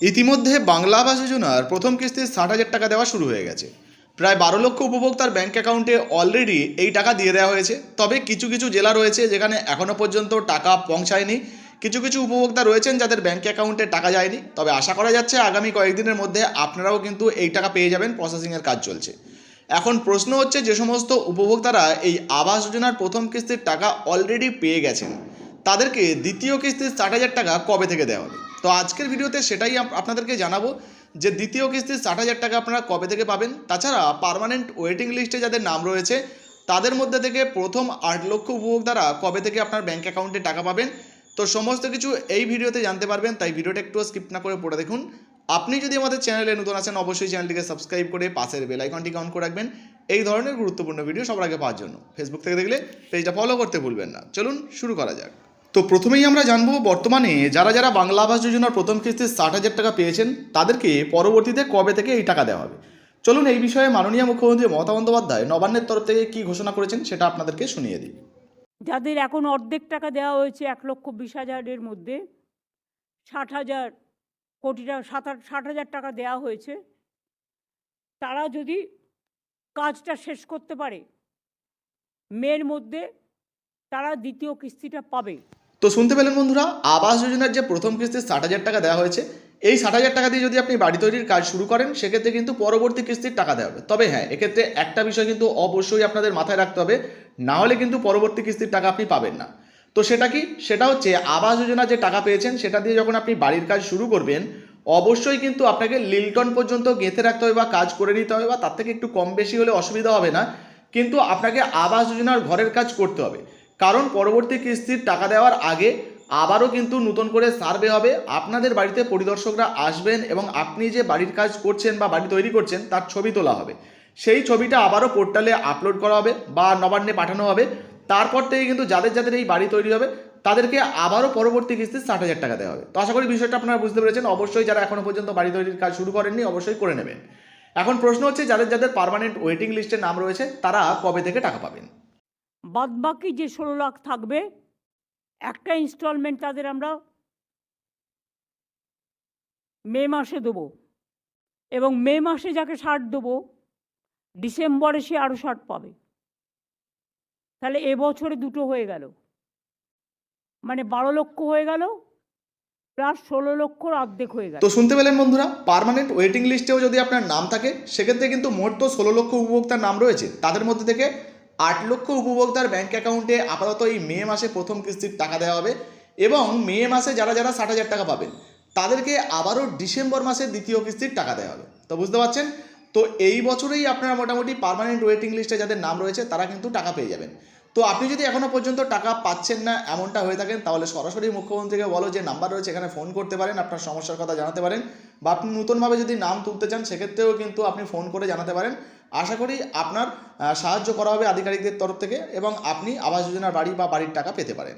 ইতিমধ্যে বাংলা আবাস যোজনার প্রথম কিস্তির ষাট হাজার টাকা দেওয়া শুরু হয়ে গেছে। প্রায় বারো লক্ষ উপভোক্তার ব্যাংক অ্যাকাউন্টে অলরেডি এই টাকা দিয়ে দেওয়া হয়েছে। তবে কিছু কিছু জেলা রয়েছে যেখানে এখনও পর্যন্ত টাকা পৌঁছায়নি। কিছু কিছু উপভোক্তা রয়েছেন যাদের ব্যাংক অ্যাকাউন্টে টাকা যায়নি। তবে আশা করা যাচ্ছে আগামী কয়েকদিনের মধ্যে আপনারাও কিন্তু এই টাকা পেয়ে যাবেন। প্রসেসিংয়ের কাজ চলছে। এখন প্রশ্ন হচ্ছে যে সমস্ত উপভোক্তারা এই আবাস যোজনার প্রথম কিস্তির টাকা অলরেডি পেয়ে গেছেন। তাদেরকে দ্বিতীয় কিস্তির ষাট হাজার টাকা কবে থেকে দেওয়া হবে? তো আজকের ভিডিওতে সেটাই আপনাদেরকে জানাব যে দ্বিতীয় কিস্তির ষাট হাজার টাকা আপনারা কবে থেকে পাবেন। তাছাড়া পার্মানেন্ট ওয়েটিং লিস্টে যাদের নাম রয়েছে, তাদের মধ্যে থেকে প্রথম আট লক্ষ উপভোক্তারা কবে থেকে আপনার ব্যাঙ্ক অ্যাকাউন্টে টাকা পাবেন। তো সমস্ত কিছু এই ভিডিওতে জানতে পারবেন, তাই ভিডিওটা একটু স্কিপ না করে পড়ে দেখুন। আপনি যদি আমাদের চ্যানেলে নতুন আছেন, অবশ্যই চ্যানেলটিকে সাবস্ক্রাইব করে পাশের বেল আইকনটিকে অন করে রাখবেন। এই ধরনের গুরুত্বপূর্ণ ভিডিও সবার আগে পাওয়ার জন্য। ফেসবুক থেকে দেখলে পেজটা ফলো করতে ভুলবেন না। চলুন শুরু করা যাক। তো প্রথমেই আমরা জানব বর্তমানে যারা যারা বাংলা আবাস যোজনার প্রথম কিস্তির ষাট হাজার টাকা পেয়েছেন, তাদেরকে পরবর্তীতে কবে থেকে এই টাকা দেওয়া হবে? চলুন এই বিষয়ে মাননীয় মুখ্যমন্ত্রী মমতা বন্দ্যোপাধ্যায় নবান্নের তরফ থেকে কী ঘোষণা করেছেন সেটা আপনাদেরকে শুনিয়ে দিই। যাদের এখন অর্ধেক টাকা দেওয়া হয়েছে, এক লক্ষ বিশ হাজারের মধ্যে ষাট হাজার কোটি টাকা, সাত ষাট হাজার টাকা দেওয়া হয়েছে, তারা যদি কাজটা শেষ করতে পারে, মের মধ্যে তারা দ্বিতীয় কিস্তিটা পাবে। তো শুনতে পেলেন বন্ধুরা, আবাস যোজনার যে প্রথম কিস্তির ষাট হাজার টাকা দেওয়া হয়েছে, এই ষাট হাজার টাকা দিয়ে যদি আপনি বাড়ি তৈরির কাজ শুরু করেন, সেক্ষেত্রে কিন্তু পরবর্তী কিস্তির টাকা দেওয়া হবে। তবে হ্যাঁ এক্ষেত্রে একটা বিষয় কিন্তু অবশ্যই আপনাদের মাথায় রাখতে হবে, না হলে কিন্তু পরবর্তী কিস্তির টাকা আপনি পাবেন না। তো সেটা কি? সেটা হচ্ছে আবাস যোজনা যে টাকা পেয়েছেন, সেটা দিয়ে যখন আপনি বাড়ির কাজ শুরু করবেন, অবশ্যই কিন্তু আপনাকে লিলটন পর্যন্ত গেঁথে রাখতে হবে বা কাজ করে নিতে হবে বা তার থেকে একটু কম বেশি হলে অসুবিধা হবে না, কিন্তু আপনাকে আবাস যোজনার ঘরের কাজ করতে হবে। কারণ পরবর্তী কিস্তির টাকা দেওয়ার আগে আবারও কিন্তু নতুন করে সার্ভে হবে। আপনাদের বাড়িতে পরিদর্শকরা আসবেন এবং আপনি যে বাড়ির কাজ করছেন বা বাড়ি তৈরি করছেন, তার ছবি তোলা হবে। সেই ছবিটা আবারও পোর্টালে আপলোড করা হবে বা নবান্নে পাঠানো হবে। তারপর থেকে কিন্তু যাদের যাদের এই বাড়ি তৈরি হবে, তাদেরকে আবারও পরবর্তী কিস্তির ষাট হাজার টাকা দেওয়া হবে। তো আশা করি বিষয়টা আপনারা বুঝতে পেরেছেন। অবশ্যই যারা এখনও পর্যন্ত বাড়ি তৈরির কাজ শুরু করেননি, অবশ্যই করে নেবেন। এখন প্রশ্ন হচ্ছে, যাদের যাদের পার্মানেন্ট ওয়েটিং লিস্টে নাম রয়েছে, তারা কবে থেকে টাকা পাবেন? বাদবাকি যে ষোলো লাখ থাকবে, একটা ইনস্টলমেন্ট তাদের আমরা মে মাসে দেবো। এবং মে মাসে যাকে ষাট দেবো, ডিসেম্বরে সে আরও ষাট পাবে। তাহলে এবছরে দুটো হয়ে গেল। মানে বারো লক্ষ হয়ে গেল, প্লাস ষোলো লক্ষর অর্ধেক হয়ে গেল। তো শুনতে পেলেন বন্ধুরা পার্মানেন্ট ওয়েটিং লিস্টেও যদি আপনার নাম থাকে, সেক্ষেত্রে কিন্তু মোট তো ষোলো লক্ষ উপভোক্তার নাম রয়েছে। তাদের মধ্যে থেকে আট লক্ষ উপভোক্তার ব্যাঙ্ক অ্যাকাউন্টে আপাতত এই মে মাসে প্রথম কিস্তির টাকা দেওয়া হবে এবং মে মাসে যারা যারা ষাট হাজার টাকা পাবেন, তাদেরকে আবারও ডিসেম্বর মাসের দ্বিতীয় কিস্তির টাকা দেওয়া হবে। তো বুঝতে পারছেন? তো এই বছরেই আপনারা মোটামুটি পারমানেন্ট ওয়েটিং লিস্টে যাদের নাম রয়েছে, তারা কিন্তু টাকা পেয়ে যাবেন। তো আপনি যদি এখনও পর্যন্ত টাকা পাচ্ছেন না এমনটা হয়ে থাকেন, তাহলে সরাসরি মুখ্যমন্ত্রীকে বলো যে নাম্বার রয়েছে, এখানে ফোন করতে পারেন, আপনার সমস্যার কথা জানাতে পারেন বা আপনি নতুনভাবে যদি নাম তুলতে চান, সেক্ষেত্রেও কিন্তু আপনি ফোন করে জানাতে পারেন। আশা করি আপনার সাহায্য করা হবে আধিকারিকদের তরফ থেকে এবং আপনি আবাস যোজনার বাড়ি বা বাড়ির টাকা পেতে পারেন।